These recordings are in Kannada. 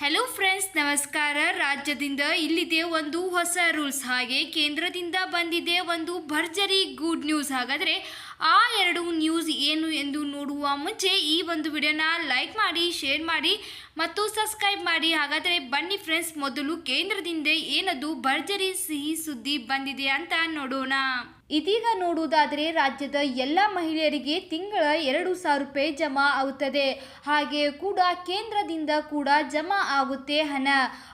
ಹೆಲೋ ಫ್ರೆಂಡ್ಸ್ ನಮಸ್ಕಾರ. ರಾಜ್ಯದಿಂದ ಇಲ್ಲಿದೆ ಒಂದು ಹೊಸ ರೂಲ್ಸ್ ಹಾಗೆ ಕೇಂದ್ರದಿಂದ ಬಂದಿದೆ ಒಂದು ಭರ್ಜರಿ ಗುಡ್ ನ್ಯೂಸ್ ಹಾಗಾದರೆ ಆ ಎರಡು ನ್ಯೂಸ್ ಏನು ಎಂದು ನೋಡುವ ಮುಂಚೆ ಈ ಒಂದು ವಿಡಿಯೋನ ಲೈಕ್ ಮಾಡಿ ಶೇರ್ ಮಾಡಿ ಮತ್ತು ಸಬ್ಸ್ಕ್ರೈಬ್ ಮಾಡಿ. ಹಾಗಾದರೆ ಬನ್ನಿ ಫ್ರೆಂಡ್ಸ್ ಮೊದಲು ಕೇಂದ್ರದಿಂದ ಏನದು ಭರ್ಜರಿ ಸಿಹಿ ಸುದ್ದಿ ಬಂದಿದೆ ಅಂತ ನೋಡೋಣ. ಇದೀಗ ನೋಡುವುದಾದರೆ ರಾಜ್ಯದ ಎಲ್ಲ ಮಹಿಳೆಯರಿಗೆ ತಿಂಗಳ ಎರಡು ಸಾವಿರ ರೂಪಾಯಿ ಜಮಾ ಆಗುತ್ತದೆ. ಹಾಗೆ ಕೂಡ ಕೇಂದ್ರದಿಂದ ಕೂಡ ಜಮಾ ಆಗುತ್ತೆ ಹಣ.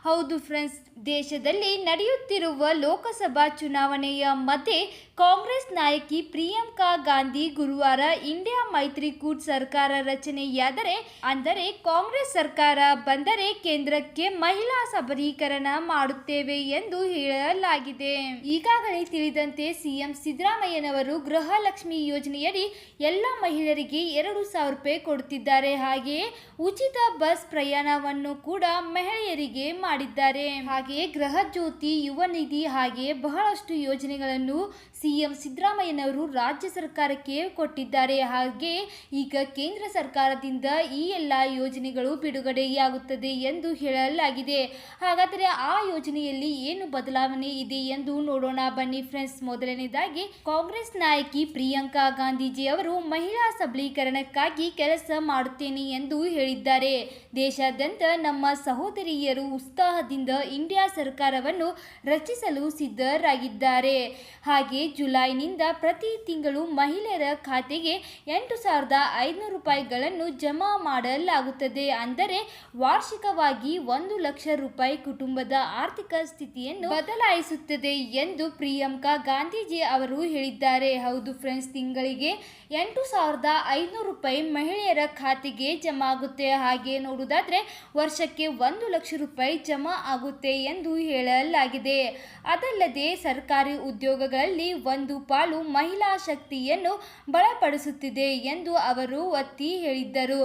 ಹೌದು ಫ್ರೆಂಡ್ಸ್, ದೇಶದಲ್ಲಿ ನಡೆಯುತ್ತಿರುವ ಲೋಕಸಭಾ ಚುನಾವಣೆಯ ಮಧ್ಯೆ ಕಾಂಗ್ರೆಸ್ ನಾಯಕಿ ಪ್ರಿಯಾಂಕಾ ಗಾಂಧಿ ಗುರುವಾರ ಇಂಡಿಯಾ ಮೈತ್ರಿಕೂಟ್ ಸರ್ಕಾರ ರಚನೆಯಾದರೆ, ಅಂದರೆ ಕಾಂಗ್ರೆಸ್ ಸರ್ಕಾರ ಬಂದರೆ ಕೇಂದ್ರಕ್ಕೆ ಮಹಿಳಾ ಸಬಲೀಕರಣ ಮಾಡುತ್ತೇವೆ ಎಂದು ಹೇಳಲಾಗಿದೆ. ಈಗಾಗಲೇ ತಿಳಿದಂತೆ ಸಿಎಂ ಸಿದ್ದರಾಮಯ್ಯನವರು ಗೃಹಲಕ್ಷ್ಮಿ ಯೋಜನೆಯಡಿ ಎಲ್ಲ ಮಹಿಳೆಯರಿಗೆ ಎರಡು ಸಾವಿರ ರೂಪಾಯಿ ಕೊಡುತ್ತಿದ್ದಾರೆ. ಹಾಗೆಯೇ ಉಚಿತ ಬಸ್ ಪ್ರಯಾಣವನ್ನು ಕೂಡ ಮಹಿಳೆಯರಿಗೆ ಮಾಡಿದ್ದಾರೆ. ಹಾಗೆಯೇ ಗೃಹ ಜ್ಯೋತಿ, ಯುವ ನಿಧಿ ಹಾಗೆ ಬಹಳಷ್ಟು ಯೋಜನೆಗಳನ್ನು ಸಿಎಂ ಸಿದ್ದರಾಮಯ್ಯನವರು ರಾಜ್ಯ ಸರ್ಕಾರಕ್ಕೆ ಕೊಟ್ಟಿದ್ದಾರೆ. ಹಾಗೆ ಈಗ ಕೇಂದ್ರ ಸರ್ಕಾರದಿಂದ ಈ ಎಲ್ಲ ಯೋಜನೆಗಳು ಬಿಡುಗಡೆಯಾಗುತ್ತದೆ ಎಂದು ಹೇಳಲಾಗಿದೆ. ಹಾಗಾದರೆ ಆ ಯೋಜನೆಯಲ್ಲಿ ಏನು ಬದಲಾವಣೆ ಇದೆ ಎಂದು ನೋಡೋಣ. ಬನ್ನಿ ಫ್ರೆಂಡ್ಸ್, ಮೊದಲನೇದಾಗಿ ಕಾಂಗ್ರೆಸ್ ನಾಯಕಿ ಪ್ರಿಯಾಂಕಾ ಗಾಂಧೀಜಿ ಅವರು ಮಹಿಳಾ ಸಬಲೀಕರಣಕ್ಕಾಗಿ ಕೆಲಸ ಮಾಡುತ್ತೇನೆ ಎಂದು ಹೇಳಿದ್ದಾರೆ. ದೇಶಾದ್ಯಂತ ನಮ್ಮ ಸಹೋದರಿಯರು ಉತ್ಸಾಹದಿಂದ ಇಂಡಿಯಾ ಸರ್ಕಾರವನ್ನು ರಚಿಸಲು ಸಿದ್ಧರಾಗಿದ್ದಾರೆ. ಹಾಗೆ ಜುಲೈನಿಂದ ಪ್ರತಿ ತಿಂಗಳು ಮಹಿಳೆಯರ ಖಾತೆಗೆ ಎಂಟು ಸಾವಿರದ ಐದುನೂರು ರೂಪಾಯಿಗಳನ್ನು ಜಮಾ ಮಾಡಲಾಗುತ್ತದೆ. ಅಂದರೆ ವಾರ್ಷಿಕವಾಗಿ ಒಂದು ಲಕ್ಷ ರೂಪಾಯಿ ಕುಟುಂಬದ ಆರ್ಥಿಕ ಸ್ಥಿತಿಯನ್ನು ಬದಲಾಯಿಸುತ್ತದೆ ಎಂದು ಪ್ರಿಯಾಂಕಾ ಗಾಂಧೀಜಿ ಅವರು ಹೇಳಿದ್ದಾರೆ. ಹೌದು ಫ್ರೆಂಡ್ಸ್ ತಿಂಗಳಿಗೆ ಎಂಟು ಸಾವಿರದ ಐನೂರು ರೂಪಾಯಿ ಮಹಿಳೆಯರ ಖಾತೆಗೆ ಜಮಾ ಆಗುತ್ತೆ. ಹಾಗೆ ನೋಡುವುದಾದರೆ ವರ್ಷಕ್ಕೆ ಒಂದು ಲಕ್ಷ ರೂಪಾಯಿ ಜಮಾ ಆಗುತ್ತೆ ಎಂದು ಹೇಳಲಾಗಿದೆ. ಅದಲ್ಲದೆ ಸರ್ಕಾರಿ ಉದ್ಯೋಗಗಳಲ್ಲಿ ಒಂದು ಪಾಲು ಮಹಿಳಾ ಶಕ್ತಿಯನ್ನು ಬಲಪಡಿಸುತ್ತಿದೆ ಎಂದು ಅವರು ಒತ್ತಿ ಹೇಳಿದ್ದರು.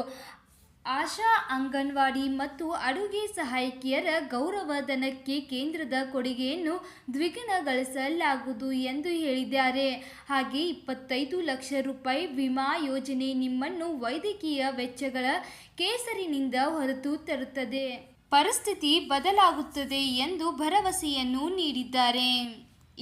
ಆಶಾ ಅಂಗನವಾಡಿ ಮತ್ತು ಅಡುಗೆ ಸಹಾಯಕಿಯರ ಗೌರವಧನಕ್ಕೆ ಕೇಂದ್ರದ ಕೊಡುಗೆಯನ್ನು ದ್ವಿಗುಣಗೊಳಿಸಲಾಗುವುದು ಎಂದು ಹೇಳಿದ್ದಾರೆ. ಹಾಗೆ ಇಪ್ಪತ್ತೈದು ಲಕ್ಷ ರೂಪಾಯಿ ವಿಮಾ ಯೋಜನೆ ನಿಮ್ಮನ್ನು ವೈದ್ಯಕೀಯ ವೆಚ್ಚಗಳ ಕೇಸರಿನಿಂದ ಹೊರತು ತರುತ್ತದೆ. ಪರಿಸ್ಥಿತಿ ಬದಲಾಗುತ್ತದೆ ಎಂದು ಭರವಸೆಯನ್ನು ನೀಡಿದ್ದಾರೆ.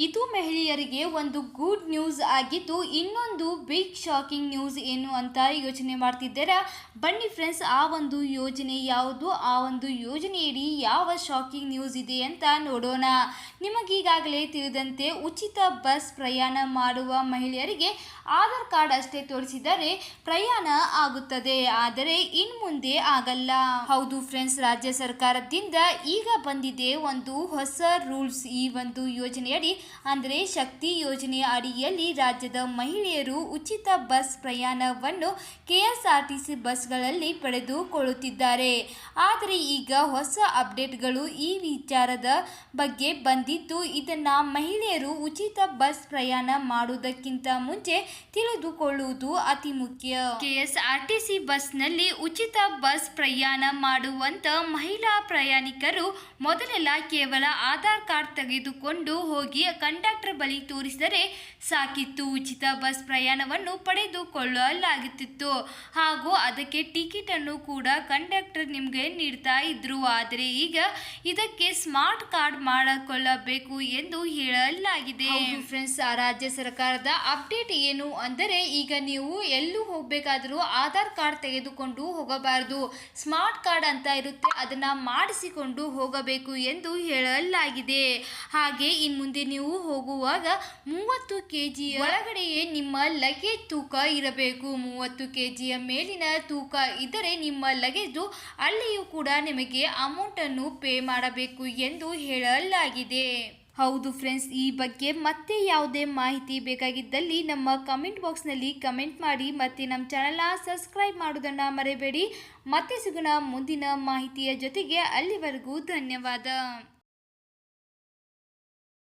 ಇದು ಮಹಿಳೆಯರಿಗೆ ಒಂದು ಗುಡ್ ನ್ಯೂಸ್ ಆಗಿದ್ದು, ಇನ್ನೊಂದು ಬಿಗ್ ಶಾಕಿಂಗ್ ನ್ಯೂಸ್ ಏನು ಅಂತ ಯೋಚನೆ ಮಾಡ್ತಿದ್ದೀರಾ? ಬನ್ನಿ ಫ್ರೆಂಡ್ಸ್ ಆ ಒಂದು ಯೋಜನೆ ಯಾವುದು? ಆ ಒಂದು ಯೋಜನೆಯಡಿ ಯಾವ ಶಾಕಿಂಗ್ ನ್ಯೂಸ್ ಇದೆ ಅಂತ ನೋಡೋಣ. ನಿಮಗೀಗಾಗಲೇ ತಿಳಿದಂತೆ ಉಚಿತ ಬಸ್ ಪ್ರಯಾಣ ಮಾಡುವ ಮಹಿಳೆಯರಿಗೆ ಆಧಾರ್ ಕಾರ್ಡ್ ಅಷ್ಟೇ ತೋರಿಸಿದರೆ ಪ್ರಯಾಣ ಆಗುತ್ತದೆ. ಆದರೆ ಇನ್ ಮುಂದೆ ಆಗಲ್ಲ. ಹೌದು ಫ್ರೆಂಡ್ಸ್ ರಾಜ್ಯ ಸರ್ಕಾರದಿಂದ ಈಗ ಬಂದಿದೆ ಒಂದು ಹೊಸ ರೂಲ್ಸ್ ಈ ಒಂದು ಯೋಜನೆಯಡಿ. ಅಂದರೆ ಶಕ್ತಿ ಯೋಜನೆಯ ಅಡಿಯಲ್ಲಿ ರಾಜ್ಯದ ಮಹಿಳೆಯರು ಉಚಿತ ಬಸ್ ಪ್ರಯಾಣವನ್ನು ಕೆಎಸ್ಆರ್ಟಿಸಿ ಬಸ್ಗಳಲ್ಲಿ ಪಡೆದುಕೊಳ್ಳುತ್ತಿದ್ದಾರೆ. ಆದರೆ ಈಗ ಹೊಸ ಅಪ್ಡೇಟ್ಗಳು ಈ ವಿಚಾರದ ಬಗ್ಗೆ ಬಂದಿದ್ದು, ಇದನ್ನು ಮಹಿಳೆಯರು ಉಚಿತ ಬಸ್ ಪ್ರಯಾಣ ಮಾಡುವುದಕ್ಕಿಂತ ಮುಂಚೆ ತಿಳಿದುಕೊಳ್ಳುವುದು ಅತಿ ಮುಖ್ಯ. ಕೆಎಸ್ಆರ್ಟಿಸಿ ಬಸ್ನಲ್ಲಿ ಉಚಿತ ಬಸ್ ಪ್ರಯಾಣ ಮಾಡುವಂತ ಮಹಿಳಾ ಪ್ರಯಾಣಿಕರು ಮೊದಲೆಲ್ಲ ಕೇವಲ ಆಧಾರ್ ಕಾರ್ಡ್ ತೆಗೆದುಕೊಂಡು ಹೋಗಿ ಕಂಡಕ್ಟರ್ ಬಳಿ ತೋರಿಸಿದರೆ ಸಾಕಿತ್ತು. ಉಚಿತ ಬಸ್ ಪ್ರಯಾಣವನ್ನು ಪಡೆದುಕೊಳ್ಳಲಾಗುತ್ತಿತ್ತು. ಹಾಗೂ ಅದಕ್ಕೆ ಟಿಕೆಟ್ ಅನ್ನು ಕೂಡ ಕಂಡಕ್ಟರ್ ನಿಮಗೆ ನೀಡ್ತಾ ಇದ್ರು. ಆದರೆ ಈಗ ಇದಕ್ಕೆ ಸ್ಮಾರ್ಟ್ ಕಾರ್ಡ್ ಮಾಡಿಕೊಳ್ಳಬೇಕು ಎಂದು ಹೇಳಲಾಗಿದೆ. ಫ್ರೆಂಡ್ಸ್ ರಾಜ್ಯ ಸರ್ಕಾರದ ಅಪ್ಡೇಟ್ ಏನು ಅಂದರೆ ಈಗ ನೀವು ಎಲ್ಲೂ ಹೋಗಬೇಕಾದರೂ ಆಧಾರ್ ಕಾರ್ಡ್ ತೆಗೆದುಕೊಂಡು ಹೋಗಬಾರದು. ಸ್ಮಾರ್ಟ್ ಕಾರ್ಡ್ ಅಂತ ಇರುತ್ತೆ, ಅದನ್ನ ಮಾಡಿಸಿಕೊಂಡು ಹೋಗಬೇಕು ಎಂದು ಹೇಳಲಾಗಿದೆ. ಹಾಗೆ ಇನ್ ಮುಂದೆ ನೀವು ಹೋಗುವಾಗ ಮೂವತ್ತು ಕೆ ಜಿ ಒಳಗಡೆಯೇ ನಿಮ್ಮ ಲಗೇಜ್ ತೂಕ ಇರಬೇಕು. ಮೂವತ್ತು ಕೆ ಜಿಯ ಮೇಲಿನ ತೂಕ ಇದ್ದರೆ ನಿಮ್ಮ ಲಗೇಜು ಅಲ್ಲಿಯೂ ಕೂಡ ನಿಮಗೆ ಅಮೌಂಟನ್ನು ಪೇ ಮಾಡಬೇಕು ಎಂದು ಹೇಳಲಾಗಿದೆ. ಹೌದು ಫ್ರೆಂಡ್ಸ್ ಈ ಬಗ್ಗೆ ಮತ್ತೆ ಯಾವುದೇ ಮಾಹಿತಿ ಬೇಕಾಗಿದ್ದಲ್ಲಿ ನಮ್ಮ ಕಮೆಂಟ್ ಬಾಕ್ಸ್ನಲ್ಲಿ ಕಮೆಂಟ್ ಮಾಡಿ ಮತ್ತು ನಮ್ಮ ಚಾನಲ್ನ ಸಬ್ಸ್ಕ್ರೈಬ್ ಮಾಡೋದನ್ನು ಮರೆಯಬೇಡಿ ಮತ್ತೆ ಸಿಗೋಣ ಮುಂದಿನ ಮಾಹಿತಿಯ ಜೊತೆಗೆ ಅಲ್ಲಿವರೆಗೂ ಧನ್ಯವಾದ.